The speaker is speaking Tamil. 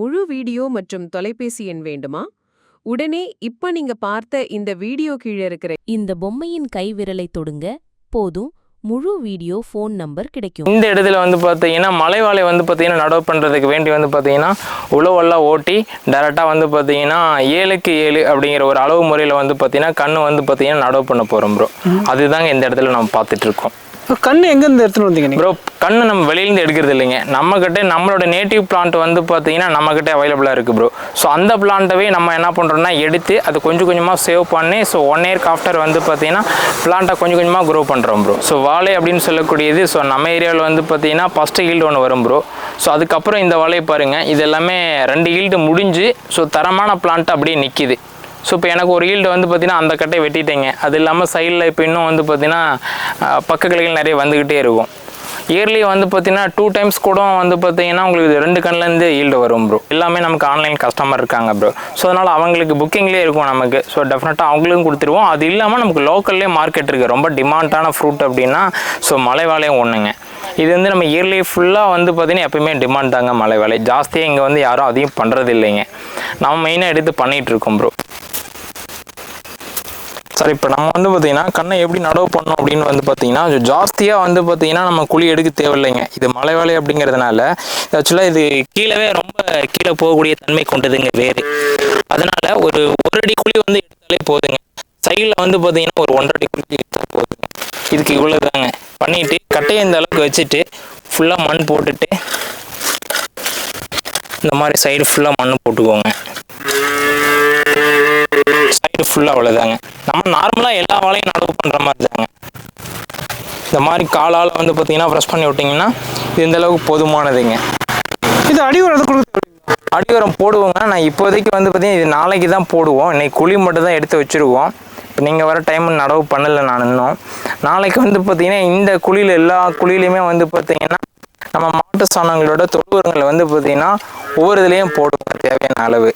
முழு வீடியோ மற்றும் தொலைபேசி எண் வேண்டுமா? உடனே இப்ப நீங்க பார்த்த இந்த வீடியோ கீழே இருக்கிற இந்த பொம்மையின் கைவிரலை தொடுங்க. போதும் முழு வீடியோ ஃபோன் நம்பர் கிடைக்கும். இந்த இடத்துல வந்து பார்த்தீங்கன்னா மலைவாழை வந்து பார்த்தீங்கன்னா நடவு பண்ணுறதுக்கு வேண்டி வந்து பார்த்தீங்கன்னா உழவெல்லாம் ஓட்டி டேரெக்டாக வந்து பார்த்தீங்கன்னா ஏழுக்கு ஏழு அப்படிங்கிற ஒரு அளவு முறையில் வந்து பார்த்தீங்கன்னா கண்ணு வந்து பார்த்தீங்கன்னா நடவு பண்ண போகிறோம் ப்ரோ அதுதாங்க இந்த இடத்துல நம்ம பார்த்துட்டு இருக்கோம். கண்ணு எங்கேருந்து எடுத்துன்னு வந்தீங்க நீங்கள் ப்ரோ கண்ணு நம்ம வெளியிலேருந்து எடுக்கிறது இல்லைங்க. நம்மக்கிட்ட நம்மளோட நேட்டிவ் பிளான்ட் வந்து பார்த்தீங்கன்னா நம்மக்கிட்ட அவைலபிளாக இருக்குது ப்ரோ ஸோ அந்த பிளான்ட்டவே நம்ம என்ன பண்ணுறோம்னா எடுத்து அது கொஞ்சம் கொஞ்சமாக சேவ் பண்ணி ஸோ ஒன் இயர்க்கு ஆஃப்டர் வந்து பார்த்தீங்கன்னா பிளான்ட்டை கொஞ்சம் கொஞ்சமாக க்ரோ பண்ணுறோம் ப்ரோ ஸோ வாழை அப்படின்னு சொல்லக்கூடியது ஸோ நம்ம ஏரியாவில் வந்து பார்த்தீங்கன்னா ஃபஸ்ட்டு ஈல்டு ஒன்று வரும் ப்ரோ ஸோ அதுக்கப்புறம் இந்த வாழையை பாருங்கள் இது எல்லாமே ரெண்டு ஈல்டு முடிஞ்சு ஸோ தரமான பிளான்ட் அப்படியே நிற்கிது ஸோ இப்போ எனக்கு ஒரு ஈல்டு வந்து பார்த்தீங்கன்னா அந்த கட்டையை வெட்டிட்டேங்க. அது இல்லாமல் சைடில் இப்போ இன்னும் வந்து பார்த்தீங்கன்னா பக்க கிளைகள் நிறைய வந்துக்கிட்டே இருக்கும். இயர்லி வந்து பார்த்தீங்கன்னா டூ டைம்ஸ் கூட வந்து பார்த்தீங்கன்னா உங்களுக்கு ரெண்டு கண்ணிலேருந்து ஈல்டு வரும் ப்ரோ எல்லாமே நமக்கு ஆன்லைன் கஸ்டமர் இருக்காங்க ப்ரோ ஸோ அதனால் அவங்களுக்கு புக்கிங்லேயே இருக்கும் நமக்கு. ஸோ டெஃபினட்டாக அவங்களுக்கும் கொடுத்துருவோம். அது இல்லாமல் நமக்கு லோக்கல்லே மார்க்கெட் இருக்குது ரொம்ப டிமாண்டான ஃப்ரூட் அப்படின்னா ஸோ மலைவாழையும் ஒன்றுங்க இது வந்து நம்ம இயர்லி ஃபுல்லாக வந்து பார்த்தீங்கன்னா எப்பயுமே டிமாண்ட் தாங்க மலை வேலை ஜாஸ்தியாக இங்கே வந்து யாரும் அதையும் பண்ணுறது இல்லைங்க. நம்ம மெயினாக எடுத்து பண்ணிகிட்டு இருக்கோம் ப்ரோ சார் இப்போ நம்ம வந்து பார்த்தீங்கன்னா கண்ணை எப்படி நடவு பண்ணோம் அப்படின்னு வந்து பார்த்தீங்கன்னா ஜாஸ்தியாக வந்து பார்த்தீங்கன்னா நம்ம குழி எடுக்க தேவையில்லைங்க. இது மலை வேலை அப்படிங்கிறதுனால ஆக்சுவலாக இது கீழவே ரொம்ப கீழே போகக்கூடிய தன்மை கொண்டதுங்க வேறு. அதனால ஒரு ஒரு அடி குழி வந்து எடுத்தாலே போதுங்க. சைடில் வந்து பார்த்தீங்கன்னா ஒரு ஒன்றரை அடி குழி எடுத்தால் போதுங்க. இதுக்கு இவ்வளோதாங்க பண்ணிட்டு கட்டையை இந்த அளவுக்கு வச்சுட்டு ஃபுல்லாக மண் போட்டுட்டு இந்த மாதிரி சைடு ஃபுல்லாக மண் போட்டுக்கோங்க. சைடு ஃபுல்லாக அவ்வளோதாங்க நம்ம நார்மலாக எல்லா வாழையும் நடவு பண்ணுற மாதிரி தாங்க. இந்த மாதிரி காலால் வந்து பார்த்தீங்கன்னா ப்ரெஸ் பண்ணி விட்டிங்கன்னா இது இந்த அளவுக்கு போதுமானதுங்க. இது அடி உரம் கொடுக்க அடியுரம் போடுவோங்க. நான் இப்போதைக்கு வந்து பார்த்தீங்கன்னா இது நாளைக்கு தான் போடுவோம். இன்னைக்கு குழி மட்டும் தான் எடுத்து வச்சுருக்கோம் இப்போ நீங்கள் வர டைம் நடவு பண்ணலை நான் இன்னும். நாளைக்கு வந்து பார்த்தீங்கன்னா இந்த குழியில் எல்லா குழியிலையுமே வந்து பார்த்தீங்கன்னா நம்ம மாட்டு சாணங்களோட தொழு உரங்களை வந்து பார்த்தீங்கன்னா ஒவ்வொரு இதுலேயும் போடுவோம் தேவையான அளவு.